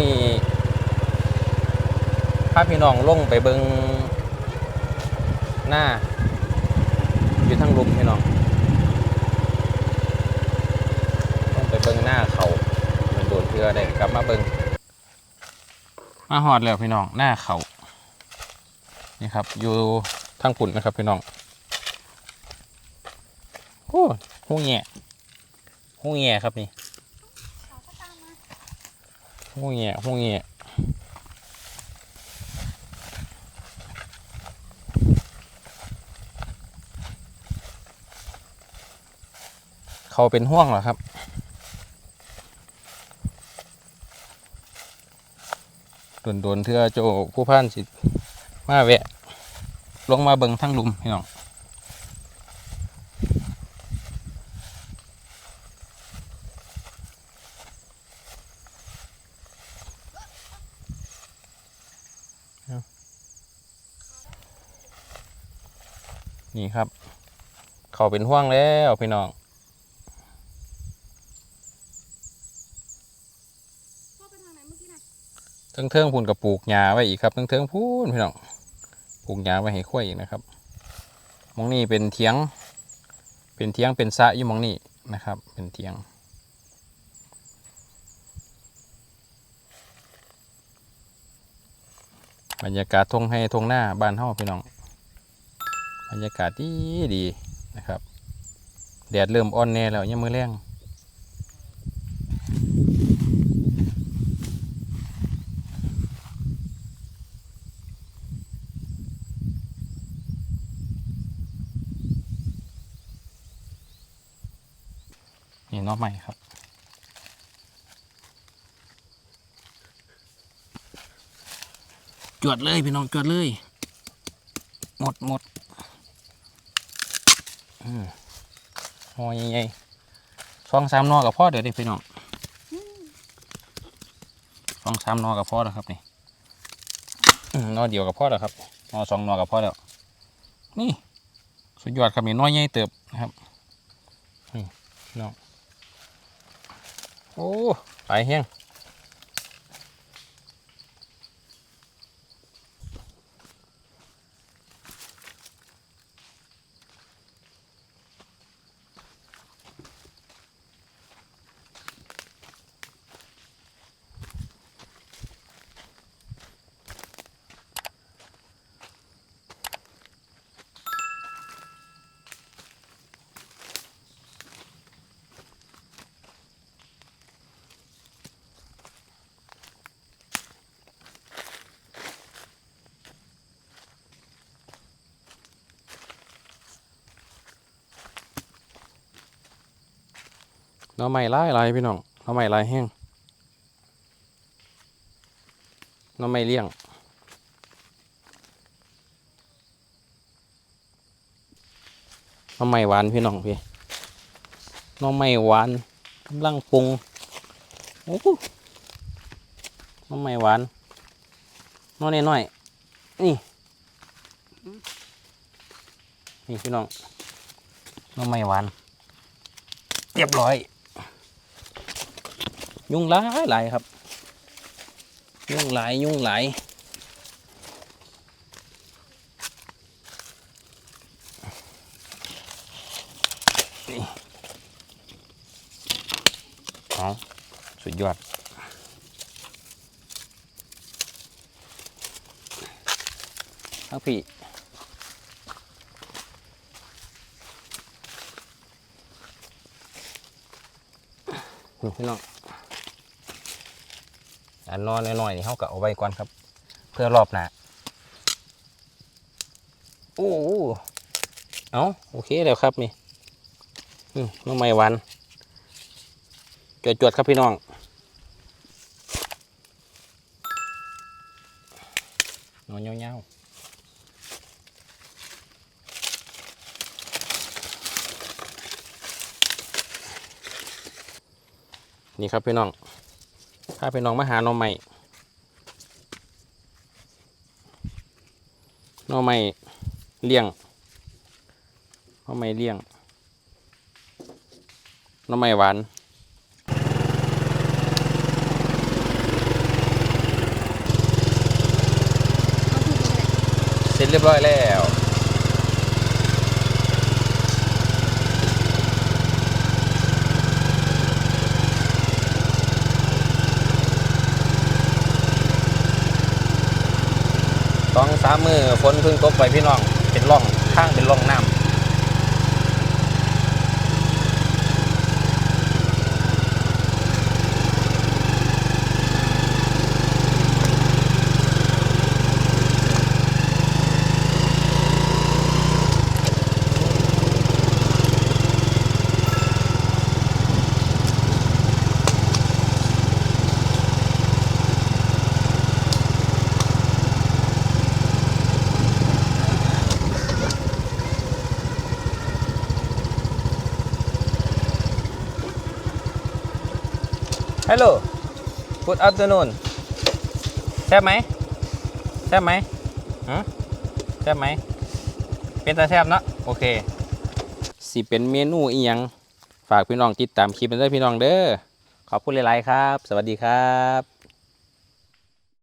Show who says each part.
Speaker 1: นี้พาพี่น้องลงไปเบิงหน้า อยู่ทั้งลุมพี่น้องลงไปเบิงหน้าเขามันโดนเพื่อได้กลับมาเบิงมาหอดแล้วพี่น้องหน้าเขานี่ครับ อยู่ทั้งปุ่นนะครับพี่น้องโอ้หูแง่หูแง่ครับนี่ หูแง่หูแง่เขาเป็นห่วงเหรอครับโดนโดนๆเทือโจผู้พันสิมาแวะ ลงมาเบิงทั้งลุมพี่น้อง นี่ครับ เขาเป็นห่วงแล้วพี่น้อง
Speaker 2: พ่อไปทางไหนเมื่อกี้น่ะ
Speaker 1: เทิงเทิงๆพุ่นกับปลูกหญ้าไว้อีกครับเทิงเทิงๆพูนพี่น้องปลูกหญ้าไว้ให้ข้วยอีกนะครับหมองนี่เป็นเทียง เป็นเทียงเป็นสระอยู่หมองนี่นะครับ เป็นเทียงบรรยากาศทงให้ทงหน้าบ้านเฮาพี่น้อง บรรยากาศดีดีนะครับ แดดเริ่มอ่อนแน่แล้วยังมือแรงนี่น้องใหม่ครับจวดเลยพี่น้องจวดเลย หมดหมด หอยใหญ่ๆสองสามนอกับพ่อเดี๋ยวดิพี่น้องสองสามนอกับพ่อแล้วครับนี่นอเดียวกับพ่อแล้วครับนอสองนอกับพ่อแล้ว นี่ สุดยอดครับนี่น้อยใหญ่เติบนะครับนี่พี่น้องโอ้หลายแห้ง น้อใหม่ลายลายพี่น้องน้อใหม่ลายแห้งน้อใหม่เลี้ยงน้อใหม่หวานพี่น้องพี่น้อใหม่หวานกำลังปรุงโอ้โหน้อใหม่หวานน้อน้อยๆนี่นี่พี่น้องน้อใหม่หวานเรียบร้อย ยุงหลายหลายครับ ยุงหลายยุงหลายนี่เอาสุดยอดทั้งพี่นี่พี่น้อง อันนอนน้อยๆนี่เขาก็เอาไว้ก่อนครับ เพื่อรอบหน้าโอ้โหเอาโอเคแล้วครับนี่อืมน้องไม้วันจวดๆครับพี่น้องนอนเงาๆนี่ครับพี่น้อง พาไปน้องมาหาน้องใหม่น้องใหม่เลี้ยงน้องใหม่เลี้ยงน้องใหม่หวานเสร็จเรียบร้อยแล้ว สองสามมือฝนเพิ่งตกไปพี่น้องเป็นร่องข้างเป็นร่องน้ำ ฮัลโหลกูดอัพเดนูนแซ่บไหมแซ่บไหมฮะแซ่บไหม เป็นตาแซ่บเนาะโอเค สิเป็นเมนูอีหยัง ฝากพี่น้องติดตามคลิปกันด้วยพี่น้องเด้อ ขอบคุณหลาย ๆ ครับ สวัสดีครับ